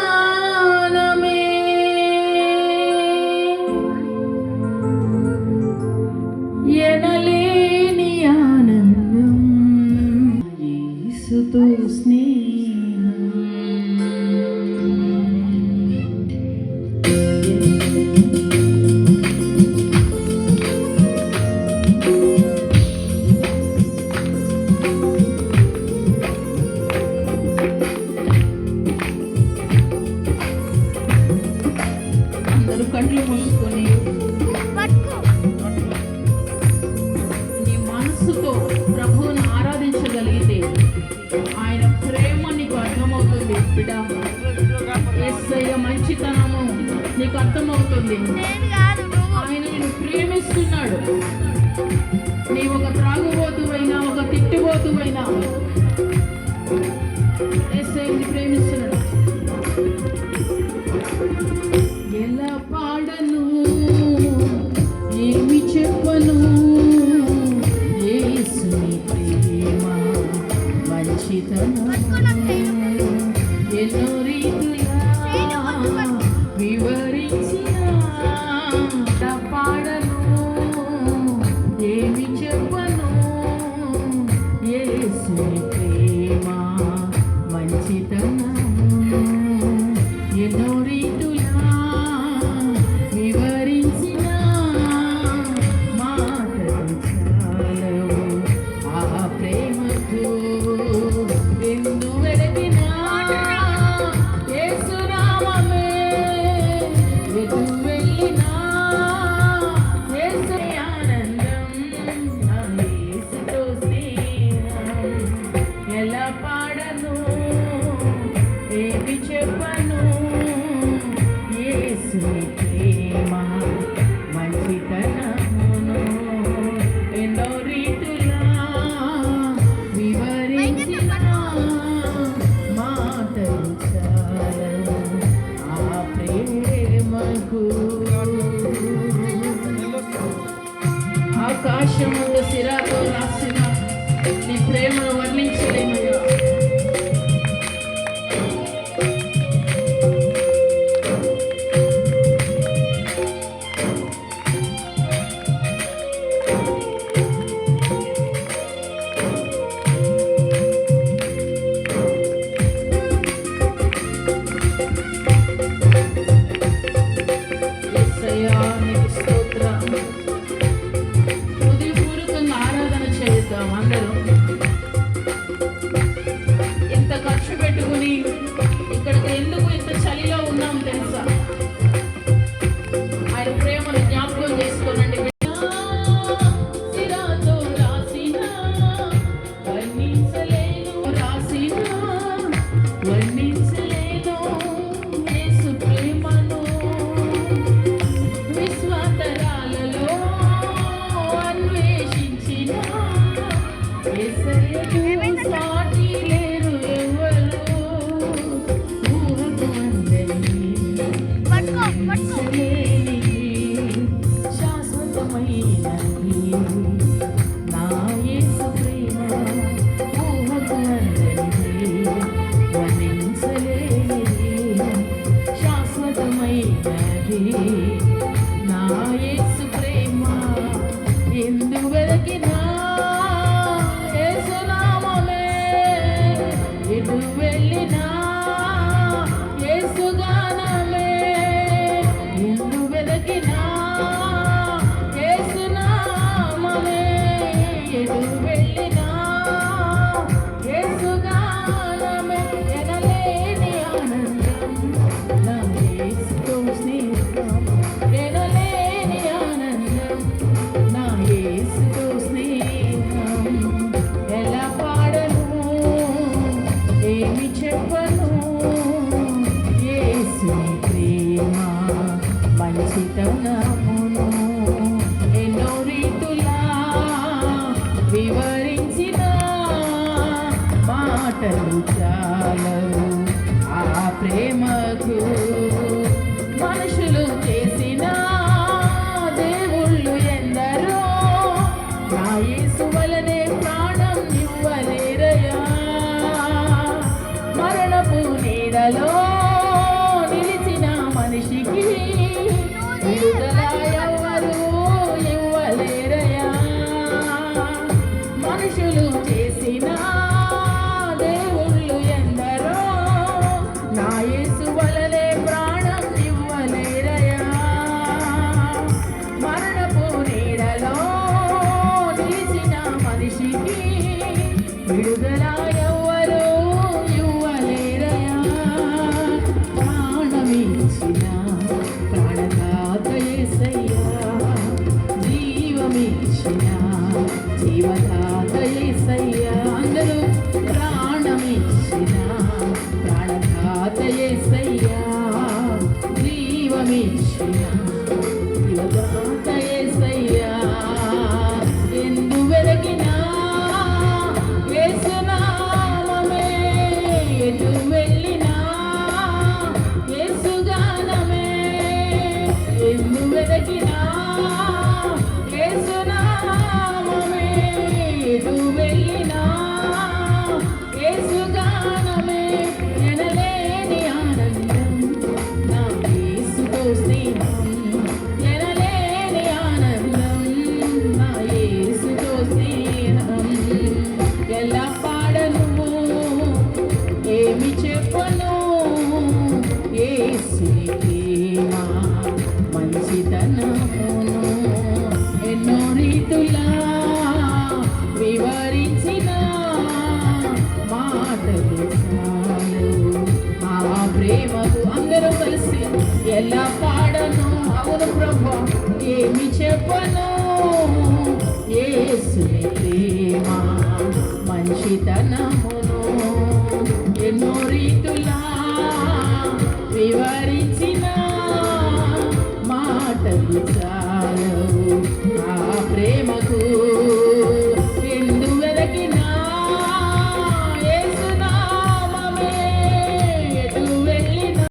యేసుగానమే ఎనలేని ఆనందం యేసుతో స్నేహ. అర్థమవుతుంది. ఆయన నేను ప్రేమిస్తున్నాడు. నీ ఒక త్రాగుబోతువైనా ఒక తిట్టుబోతువైనా Thank you. మనుషులు చేసిన దేవుళ్ళు ఎందరో రాయేసు వలనే ప్రాణం ఇవ్వలేరయా మరణపు నీడలో చెప్పను యేసుని ప్రేమ